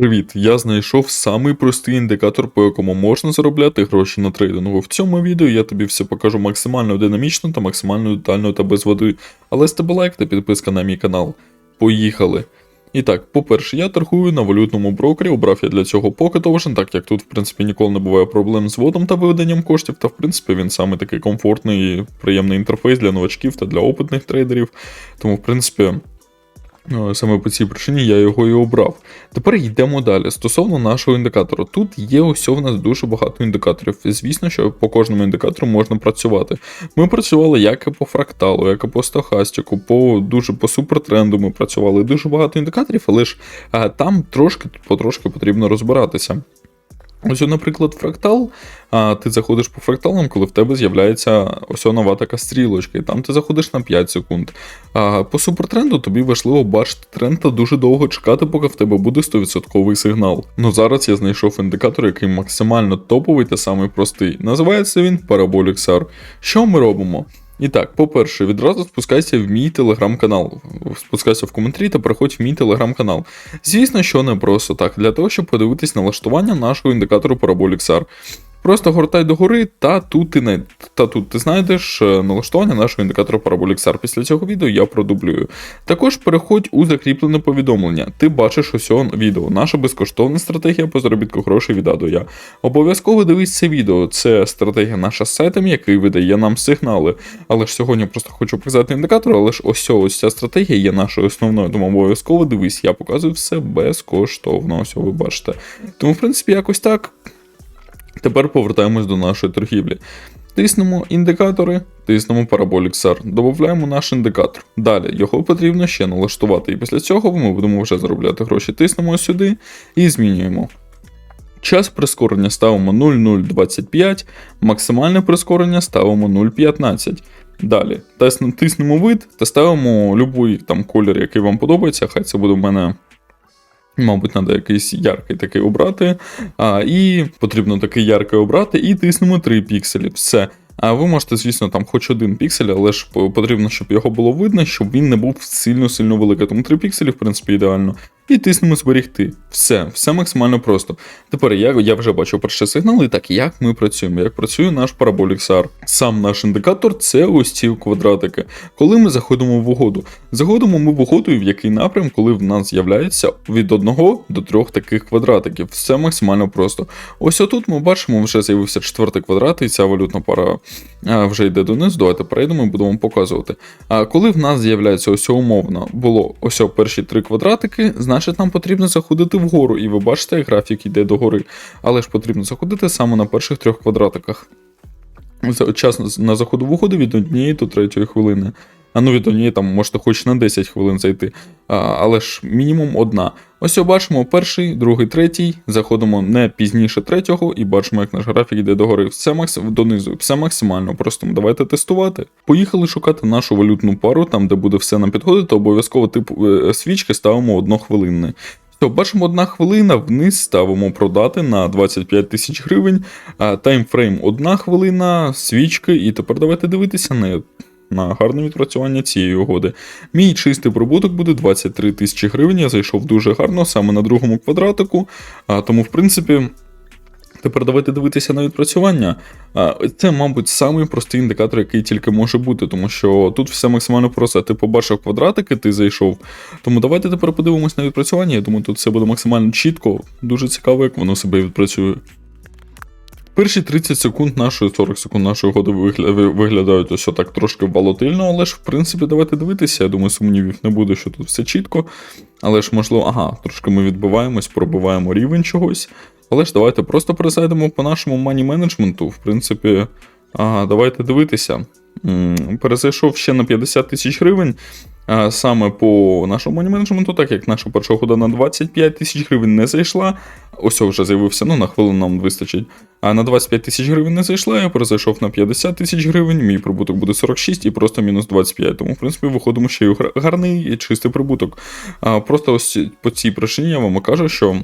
Привіт! Я знайшов самий простий індикатор, по якому можна заробляти гроші на трейдингу. В цьому відео я тобі все покажу максимально динамічно та максимально детально та без води. Але з тебе лайк та підписка на мій канал. Поїхали! І так, по-перше, я торгую на валютному брокері, обрав я для цього Pocket Ocean, так як тут, в принципі, ніколи не буває проблем з вводом та виведенням коштів, та в принципі він саме такий комфортний і приємний інтерфейс для новачків та для опитних трейдерів. Тому, в принципі, Саме по цій причині я його і обрав. Тепер йдемо далі. Стосовно нашого індикатору, тут є ось в нас дуже багато індикаторів. Звісно, що по кожному індикатору можна працювати. Ми працювали як і по фракталу, як і по стохастику, по дуже по супертренду ми працювали. Дуже багато індикаторів, але ж а, там трошки потрошки потрібно розбиратися. Ось, наприклад, фрактал, а ти заходиш по фракталам, коли в тебе з'являється ось нова така стрілочка, і там ти заходиш на 5 секунд. А по супертренду тобі важливо бачити тренд та дуже довго чекати, поки в тебе буде 100% сигнал. Ну зараз я знайшов індикатор, який максимально топовий та самий простий. Називається він Parabolic SAR. Що ми робимо? І так, по-перше, відразу спускайся в мій телеграм-канал. Спускайся в коментарі та переходь в мій телеграм-канал. Звісно, що не просто так, для того, щоб подивитись налаштування нашого індикатору Parabolic SAR. Просто гортай догори, та тут ти не та тут ти знайдеш е, налаштування нашого індикатора Parabolic. Після цього відео я продублюю. Також переходь у закріплене повідомлення. Ти бачиш ось відео. Наша безкоштовна стратегія по заробітку грошей від А до Я. Обов'язково дивись це відео. Це стратегія наша з сайтом, який видає нам сигнали. Але ж сьогодні просто хочу показати індикатор, але ж ось ось ця стратегія є нашою основною, тому обов'язково дивись, я показую все безкоштовно. Ось ви бачите. Тому, в принципі, якось так. Тепер повертаємось до нашої торгівлі. Тиснемо індикатори, тиснемо Parabolic SAR, додаємо наш індикатор. Далі його потрібно ще налаштувати. І після цього ми будемо вже заробляти гроші. Тиснемо сюди і змінюємо. Час прискорення ставимо 0,025, максимальне прискорення ставимо 0,15. Далі тиснемо вид та ставимо будь-який колір, який вам подобається. Хай це буде в мене Мабуть, треба якийсь яркий такий обрати. А, І потрібно такий яркий обрати, і тиснемо 3 пікселі. Все. А ви можете, звісно, там хоч один піксель, але ж потрібно, щоб його було видно, щоб він не був сильно-сильно великий. Тому 3 пікселі, в принципі, ідеально. І тиснемо зберегти. Все, все максимально просто. Тепер я я вже бачу перший сигнал, і так, як ми працюємо, як працює наш Parabolic SAR. Сам наш індикатор це ось ці квадратики. Коли ми заходимо в угоду. Заходимо ми в угоду в який напрям, коли в нас з'являється від одного до трьох таких квадратиків. Все максимально просто. Ось отут ми бачимо, вже з'явився четвертий квадрат, і ця валютна пара вже йде донизу. Давайте перейдемо і будемо показувати. А коли в нас з'являється ось умовно, було ось перші три квадратики, значить нам потрібно заходити вгору, і ви бачите, як графік йде догори. Але ж потрібно заходити саме на перших трьох квадратиках. Час на заходу виходу від однієї до третьої хвилини. А ну від однієї там можете хоч на 10 хвилин зайти. А, Але ж мінімум одна. Ось бачимо перший, другий, третій. Заходимо не пізніше третього і бачимо, як наш графік йде догори. Все макс... донизу, все максимально. Просто давайте тестувати. Поїхали шукати нашу валютну пару, там де буде все нам підходити, обов'язково типу е, свічки ставимо однохвилинне. То бачимо, одна хвилина, вниз ставимо продати на 25 тисяч гривень, таймфрейм одна хвилина, свічки, і тепер давайте дивитися на на гарне відпрацювання цієї угоди. Мій чистий прибуток буде 23 тисячі гривень. Я зайшов дуже гарно, саме на другому квадратику. Тому, в принципі. Тепер давайте дивитися на відпрацювання. Це, мабуть, самий простий індикатор, який тільки може бути, тому що тут все максимально просто. Ти побачив квадратики, ти зайшов. Тому давайте тепер подивимось на відпрацювання. Я думаю, тут все буде максимально чітко. Дуже цікаво, як воно себе відпрацює. Перші 30 секунд нашої 40 секунд нашої угоди виглядають ось так трошки волатильно, але ж в принципі давайте дивитися. Я думаю, сумнівів не буде, що тут все чітко. Але ж можливо, ага, трошки ми відбиваємось, пробиваємо рівень чогось. Але ж давайте просто пересайдемо по нашому мані менеджменту. В принципі, ага, давайте дивитися. Перезайшов ще на 50 тисяч гривень. Саме по нашому менеджменту, так як наша перша хода на 25 тисяч гривень не зайшла. Ось вже з'явився, ну на хвилину нам вистачить. А на 25 тисяч гривень не зайшла, я перезайшов на 50 тисяч гривень, мій прибуток буде 46 і просто мінус 25. Тому, в принципі, виходимо ще й гарний і чистий прибуток. А Просто ось по цій причині я вам кажу, що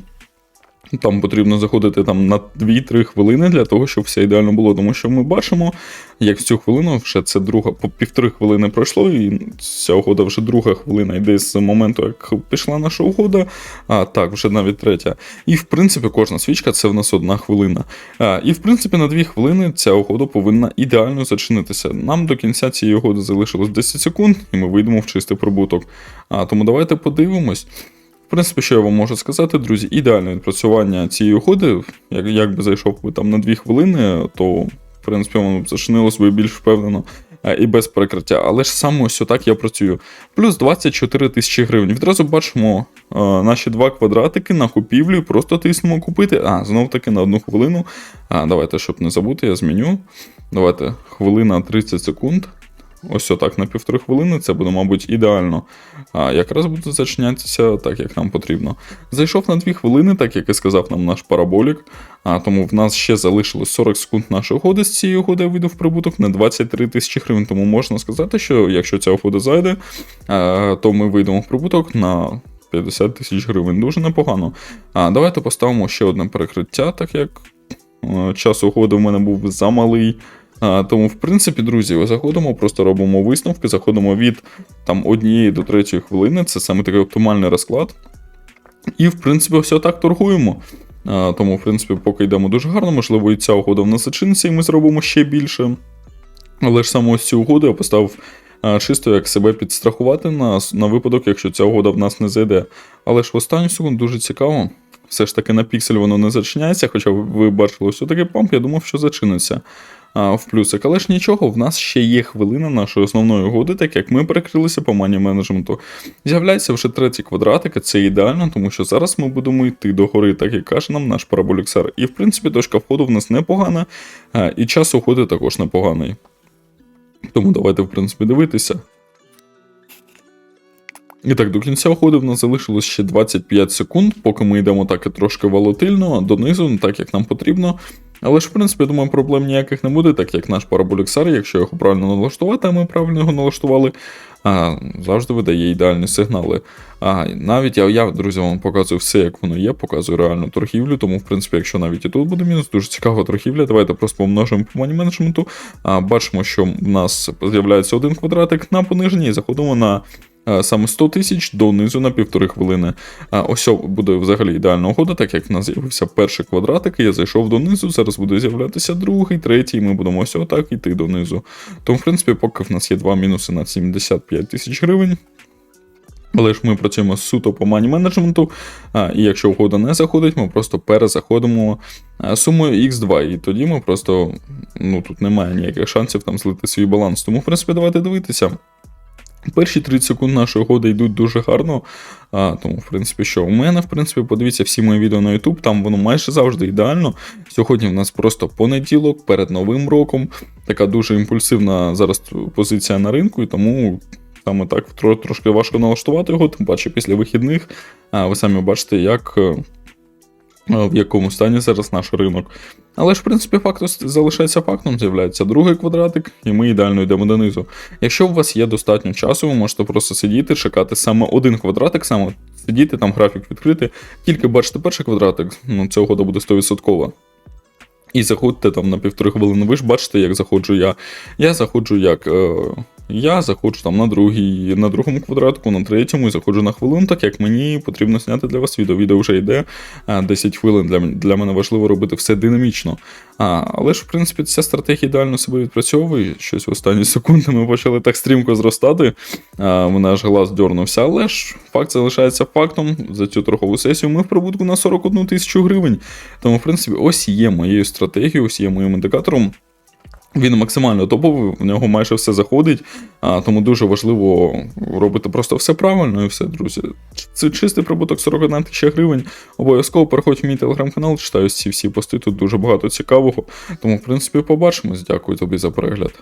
Там потрібно заходити там на 2-3 хвилини для того, щоб все ідеально було. Тому що ми бачимо, як в цю хвилину вже це друга, по півтори хвилини пройшло, і ця угода вже друга хвилина йде з моменту, як пішла наша угода, а так, вже навіть третя. І в принципі кожна свічка це в нас одна хвилина. А, і в принципі на 2 хвилини ця угода повинна ідеально зачинитися. Нам до кінця цієї угоди залишилось 10 секунд, і ми вийдемо в чистий прибуток. А, тому давайте подивимось. Принципі, що я вам можу сказати, друзі, ідеальне відпрацювання цієї угоди, як, як би зайшов би там на 2 хвилини, то в принципі воно б зачинилось би більш впевнено е, і без перекриття. Але ж саме ось отак я працюю. Плюс 24 тисячі гривень. Відразу бачимо е, наші два квадратики на купівлю, просто тиснемо купити. А, знов таки на одну хвилину. А, давайте, щоб не забути, я зміню. Давайте хвилина 30 секунд. Ось отак на півтори хвилини, це буде, мабуть, ідеально. А якраз буде зачинятися так, як нам потрібно. Зайшов на 2 хвилини, так як і сказав нам наш параболік. А тому в нас ще залишилось 40 секунд нашої угоди. З цієї угоди я вийду в прибуток на 23 тисячі гривень. Тому можна сказати, що якщо ця угода зайде, то ми вийдемо в прибуток на 50 тисяч гривень. Дуже непогано. А давайте поставимо ще одне перекриття, так як час угоди в мене був замалий. Тому, в принципі, друзі, заходимо, просто робимо висновки, заходимо від там однієї до третьої хвилини. Це саме такий оптимальний розклад. І, в принципі, все так торгуємо. Тому, в принципі, поки йдемо дуже гарно, можливо, і ця угода в нас зачиниться, і ми зробимо ще більше. Але ж саме ось цю угоду я поставив чисто як себе підстрахувати на, на випадок, якщо ця угода в нас не зайде. Але ж в останню секунду дуже цікаво. Все ж таки на піксель воно не зачиняється, хоча ви бачили все таки памп, я думав, що зачиниться в плюсик. Але ж нічого, в нас ще є хвилина нашої основної угоди, так як ми перекрилися по мані менеджменту. З'являється вже третій квадратик, і це ідеально, тому що зараз ми будемо йти до гори, так як каже нам наш параболіксар. І в принципі точка входу в нас непогана, і час уходу також непоганий. Тому давайте, в принципі, дивитися. І так, до кінця уходу в нас залишилось ще 25 секунд, поки ми йдемо так і трошки волатильно, донизу, так як нам потрібно. Але ж, в принципі, думаю, проблем ніяких не буде, так як наш параболіксар, якщо його правильно налаштувати, а ми правильно його налаштували, а, завжди видає ідеальні сигнали. А навіть я, я, друзі, вам показую все, як воно є, показую реальну торгівлю. Тому, в принципі, якщо навіть і тут буде мінус, дуже цікава торгівля. Давайте просто помножимо по мані менеджменту. А, бачимо, що в нас з'являється один квадратик на пониженні і заходимо на. Саме 100 тисяч донизу на півтори хвилини. Ось буде взагалі ідеальна угода, так як в нас з'явився перший квадратик, я зайшов донизу, зараз буде з'являтися другий, третій, ми будемо ось отак йти донизу. Тому, в принципі, поки в нас є два мінуси на 75 тисяч гривень. Але ж ми працюємо суто по мані менеджменту, і якщо угода не заходить, ми просто перезаходимо сумою X2, і тоді ми просто ну тут немає ніяких шансів там злити свій баланс. Тому, в принципі, давайте дивитися. Перші 30 секунд нашої угоди йдуть дуже гарно. А, Тому, в принципі, що у мене, в принципі, подивіться всі мої відео на YouTube, там воно майже завжди ідеально. Сьогодні в нас просто понеділок перед Новим роком. Така дуже імпульсивна зараз позиція на ринку, і тому саме так трошки важко налаштувати його, тим паче після вихідних. А, Ви самі бачите, як. е, В якому стані зараз наш ринок. Але ж, в принципі, факт залишається фактом, з'являється другий квадратик, і ми ідеально йдемо донизу. Якщо у вас є достатньо часу, ви можете просто сидіти, чекати саме один квадратик, саме сидіти, там графік відкрити, тільки бачите перший квадратик, ну ця угода буде 100%. І заходьте там на півтори хвилини. Ви ж бачите, як заходжу я. Я заходжу як. Е, я заходжу там на другій, на другому квадратку, на третьому і заходжу на хвилину, так як мені потрібно зняти для вас відео. Відео вже йде 10 хвилин. Для для мене важливо робити все динамічно. А, Але ж, в принципі, ця стратегія ідеально себе відпрацьовує. Щось в останні секунди ми почали так стрімко зростати. А, Мене аж глаз дьорнувся. Але ж факт залишається фактом. За цю торгову сесію ми в прибутку на 41 тисячу гривень. Тому, в принципі, ось є моєю стратегією, ось є моїм індикатором. Він максимально топовий, в нього майже все заходить, а, тому дуже важливо робити просто все правильно і все, друзі. Це чистий прибуток 41 тисяча гривень. Обов'язково переходь в мій телеграм-канал, читаю ці всі пости, тут дуже багато цікавого. Тому, в принципі, побачимось. Дякую тобі за перегляд.